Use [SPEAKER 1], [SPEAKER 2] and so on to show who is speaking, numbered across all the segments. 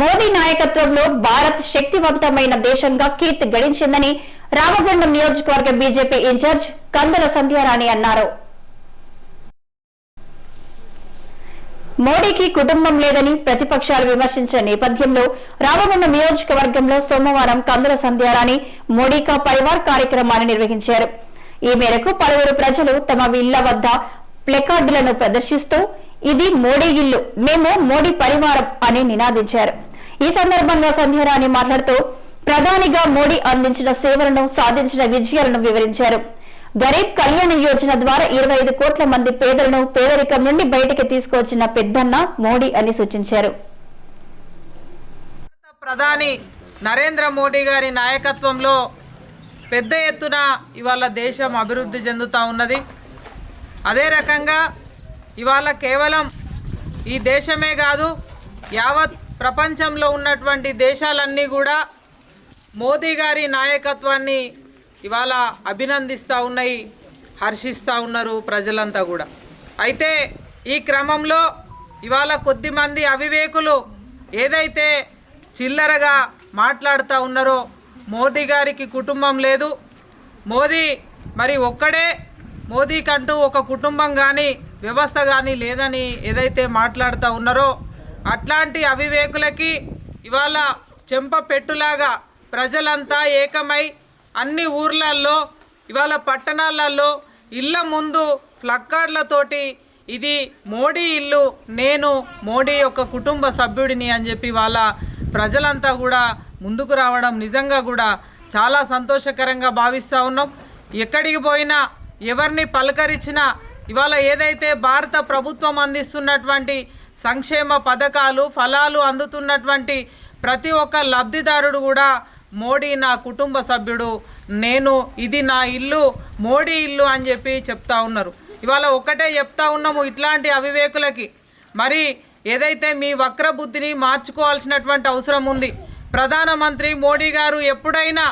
[SPEAKER 1] మోదీ నాయకత్వంలో భారత్ శక్తివంతమైన దేశంగా కీర్తి గడించిందని రామగుండం నియోజకవర్గ బీజేపీ ఇన్ఛార్జ్ కందుల సంధ్యారాణి అన్నారు. మోడీకి కుటుంబం లేదని ప్రతిపక్షాలు విమర్శించిన నేపథ్యంలో రామగుండం నియోజకవర్గంలో సోమవారం కందుల సంధ్యారాణి మోడీకా పరివార్ కార్యక్రమాన్ని నిర్వహించారు. ఈ మేరకు పలువురు ప్రజలు తమ ఇళ్ళ వద్ద ప్లెకార్డులను ప్రదర్శిస్తూ ఇది మోడీ ఇల్లు మేము మోడీ పరివారం అని నినాదించారు. ఈ సందర్భంగా సంధ్యారాణి మాట్లాడుతూ ప్రధానిగా మోడీ అందించిన సేవలను సాధించిన విజయాలను వివరించారు. గరీబ్ కళ్యాణ యోజన ద్వారా ఇరవై ఐదు కోట్ల మంది పేదలను పేదరికం నుండి బయటికి తీసుకొచ్చిన పెద్దన్న మోడీ అని సూచించారు.
[SPEAKER 2] ప్రధాని నరేంద్ర మోడీ గారి నాయకత్వంలో పెద్ద ఎత్తున ఇవాళ దేశం అభివృద్ధి చెందుతూ ఉన్నది. అదే రకంగా ఇవాళ కేవలం ఈ దేశమే కాదు యావత్ ప్రపంచంలో ఉన్నటువంటి దేశాలన్నీ కూడా మోదీ గారి నాయకత్వాన్ని ఇవాళ అభినందిస్తూ ఉన్నాయి హర్షిస్తూ ఉన్నారు ప్రజలంతా కూడా. అయితే ఈ క్రమంలో ఇవాళ కొద్దిమంది అవివేకులు ఏదైతే చిల్లరగా మాట్లాడుతూ ఉన్నారో మోదీ గారికి కుటుంబం లేదు. మోదీ మరి ఒక్కడే మోదీకంటూ ఒక కుటుంబం కానీ వ్యవస్థ కానీ లేదని ఏదైతే మాట్లాడుతూ ఉన్నారో అట్లాంటి అవివేకులకి ఇవాళ చెంప పెట్టులాగా ప్రజలంతా ఏకమై అన్ని ఊర్లల్లో ఇవాళ పట్టణాలలో ఇళ్ళ ముందు ప్లక్కార్డ్లతోటి ఇది మోడీ ఇల్లు నేను మోడీ యొక్క కుటుంబ సభ్యుడిని అని చెప్పి వాళ్ళ ప్రజలంతా కూడా ముందుకు రావడం నిజంగా కూడా చాలా సంతోషకరంగా భావిస్తూ ఉన్నాం. ఎక్కడికి పోయినా ఎవరిని పలకరించినా ఇవాళ ఏదైతే భారత ప్రభుత్వం అందిస్తున్నటువంటి సంక్షేమ పథకాలు ఫలాలు అందుతున్నటువంటి ప్రతి ఒక్క లబ్ధిదారుడు కూడా మోడీ నా కుటుంబ సభ్యుడు నేను ఇది నా ఇల్లు మోడీ ఇల్లు అని చెప్పి చెప్తా ఉన్నారు. ఇవాళ ఒకటే చెప్తా ఉన్నాము ఇట్లాంటి అవివేకులకి. మరి ఏదైతే మీ వక్రబుద్ధిని మార్చుకోవాల్సినటువంటి అవసరం ఉంది ప్రధానమంత్రి మోడీ గారు ఎప్పుడైనా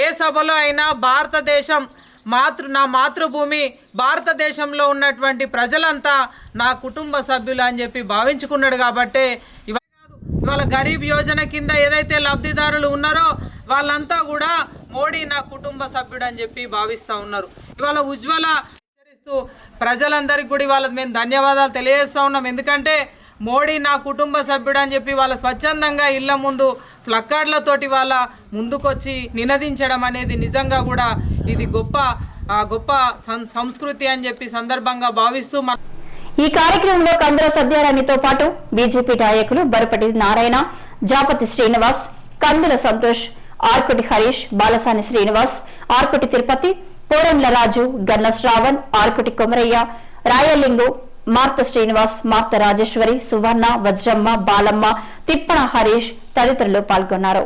[SPEAKER 2] ఏ సభలో అయినా భారతదేశం మాతృ నా మాతృభూమి భారతదేశంలో ఉన్నటువంటి ప్రజలంతా నా కుటుంబ సభ్యులు అని చెప్పి భావించుకున్నాడు కాబట్టే ఇవాళ ఇవాళ గరీబ్ యోజన కింద ఏదైతే లబ్ధిదారులు ఉన్నారో వాళ్ళంతా కూడా మోడీ నా కుటుంబ సభ్యుడు అని చెప్పి భావిస్తూ ఉన్నారు. ఇవాళ ఉజ్వల ప్రజలందరికీ కూడా ఇవాళ మేము ధన్యవాదాలు తెలియజేస్తూ ఉన్నాం. ఎందుకంటే మోడీ నా కుటుంబ సభ్యుడు అని చెప్పి వాళ్ళ స్వచ్ఛందంగా ఇళ్ళ ముందు ఫ్లక్కార్డ్లతోటి వాళ్ళ ముందుకొచ్చి నినదించడం అనేది నిజంగా కూడా ఇది గొప్ప గొప్ప సం- సంస్కృతి అని చెప్పి సందర్భంగా భావిస్తూ
[SPEAKER 1] ఈ కార్యక్రమంలో కందర సత్యారాణితో పాటు బీజేపీ నాయకులు బరపటి నారాయణ జాపతి శ్రీనివాస్ కందుల సంతోష్ ఆర్కుటి హరీష్ బాలసాని శ్రీనివాస్ ఆర్కుటి తిరుపతి పోరంల రాజు గన్న శ్రావణ్ ఆర్కుటి కొమరయ్య రాయలింగు మార్త శ్రీనివాస్ మార్త రాజేశ్వరి సువర్ణ వజ్రమ్మ బాలమ్మ తిప్పన హరీష్ తదితరులు పాల్గొన్నారు.